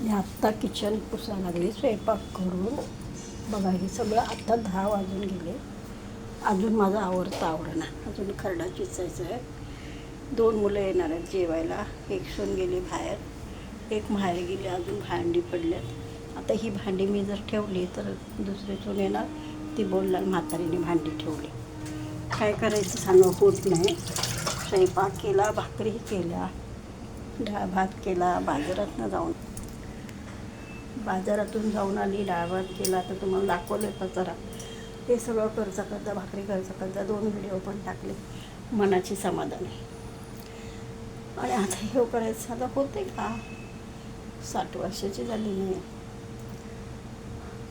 मी आत्ता किचन पुसा लागली स्वयंपाक करून. बघा हे सगळं आत्ता दहा वाजून गेले. अजून माझं आवडतं आवडना अजून खरडा चिचायचं आहे. दोन मुलं येणार आहेत जेवायला. एक सून गेली बाहेर. एक बाहेर गेली अजून भांडी पडल्यात. आता ही भांडी मी जर ठेवली तर दुसरी सून येणार. ती बोलणार म्हातारीने भांडी ठेवली. काय करायचं सांगा होत नाही. स्वयंपाक केला भाकरी केल्या डाळ भात केला बाजारातनं जाऊन. बाजारातून जाऊन आली डाळ केला तर तुम्हाला दाखवले कचरा ते सगळं करता करता भाकरी करता करता दोन व्हिडिओ पण टाकले. मनाची समाधान आहे. आणि आता हे करायचं आता होते का? साठ वर्षाची झाली नाही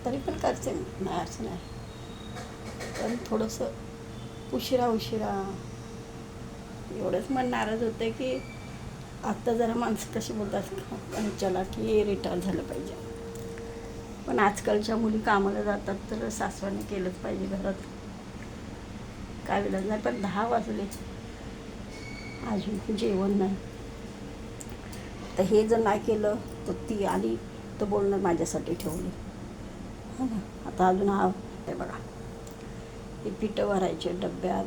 तरी पण करते नाही असं नाही पण थोडंसं उशिरा उशिरा. एवढंच मन नाराज होतं की आत्ता जरा माणसं कशी बोलतात आणि चला की रिटायर झालं पाहिजे. पण आजकालच्या मुली कामाला जातात तर सासवाने केलंच पाहिजे घरात. काय विलाज नाही पण दहा वाजले. अजून जेवण नाही. तर हे जर नाही केलं तर ती आली तर बोलणं माझ्यासाठी ठेवली. हो ना? आता अजून हा हे बघा. हे पिठं भरायचे डब्यात.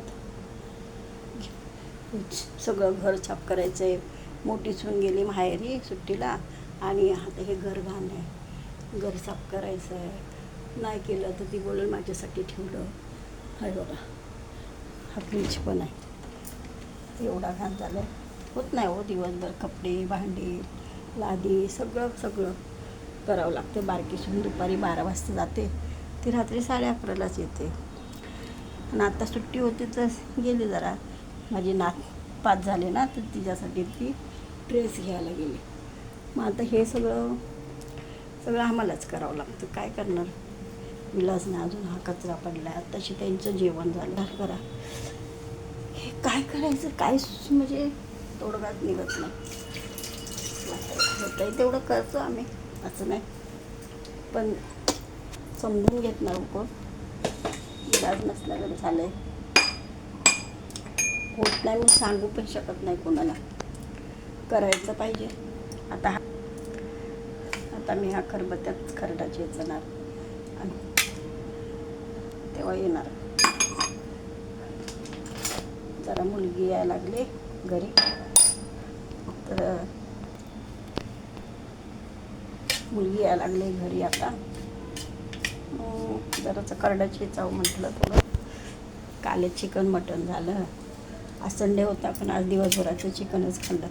सगळं घर छाप करायचं आहे मोठी सून गेली माहेरी सुट्टीला आणि आता हे घर घाण आहे. घर साफ करायचं आहे. नाही केलं तर ती बोलेल माझ्यासाठी ठेवलं. हाय बघा हा फ्रीज पण आहे. एवढा घाण झाला होत नाही हो दिवसभर कपडे भांडी लादी सगळं सगळं करावं लागतं बारकीसून दुपारी बारा वाजता जाते. ती रात्री साडे अकरालाच येते. आणि आता सुट्टी होती तर गेली जरा. माझी नात पाच झाले ना तर तिच्यासाठी ती ड्रेस घ्यायला गेली. मग आता हे सगळं सगळं आम्हालाच करावं लागतं. काय करणार? विलास नाही अजून हा कचरा पडला आहे आत्ताशी त्यांचं जेवण झालं. करा. हे काय करायचं? काय म्हणजे तोडगाच निघत नाही. होतं तेवढं करतो आम्ही. असं नाही. पण समजून घेत नाही हो कोण? इलाज नसल्याकडे झालं आहे होत नाही मी सांगू पण शकत नाही कोणाला. करायचं पाहिजे. आता हा आता मी हा खरबत्याच खरडाची येचणार आणि तेव्हा येणार. जरा मुलगी यायला लागली घरी. तर मुलगी यायला लागली घरी आता. मग जराचं करडाची चाव म्हटलं थोडं. काले चिकन मटण झालं. आज संडे होता पण आज दिवसभराचं चिकनच खाल्लं.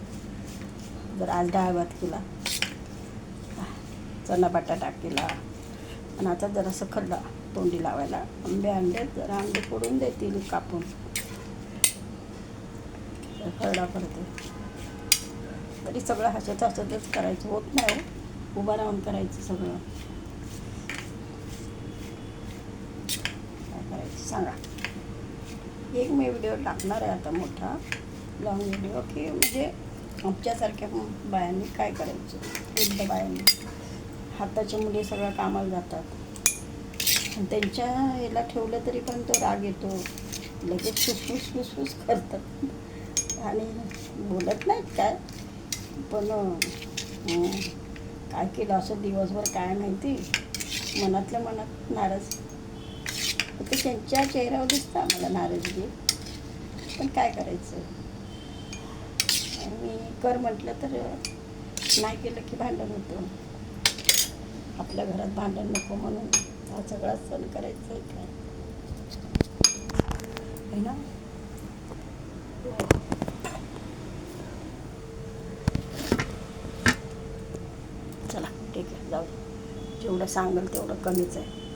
जर आज डाळ भात केला. चना बटाटा केला. आणि आता जरासं खल्ला तोंडी लावायला. आंबे आणले जरा आंबे फोडून देतील कापून. खरडा करते. तरी सगळं हसत हसतच करायचं. होत नाही हो. उभं राहून करायचं सगळं. काय करायचं सांगा. एक मी व्हिडिओ टाकणार आहे आता मोठा. लॉंग व्हिडिओ की म्हणजे आमच्यासारख्या बायांनी काय करायचं? वृद्ध बायांनी. हाताच्या मुली सगळ्या कामाला जातात. आणि त्यांच्या याला ठेवलं तरी पण तो राग येतो. लगेच फुसफुस फुसफुस करतात. आणि बोलत नाहीत काय. पण काय केलं असं दिवसभर काय माहिती? मनातल्या मनात नाराज. ते त्यांच्या चेहऱ्यावर दिसतं आम्हाला नाराजगी पण काय करायचं? आणि कर म्हटलं तर नाही केलं की भांडण होतं. आपल्या घरात भांडण नको म्हणून हा सगळा सण करायचा आहे काय आहे ना? चला ठीक आहे जाऊ जेवढं सांगेल तेवढं कमीच आहे.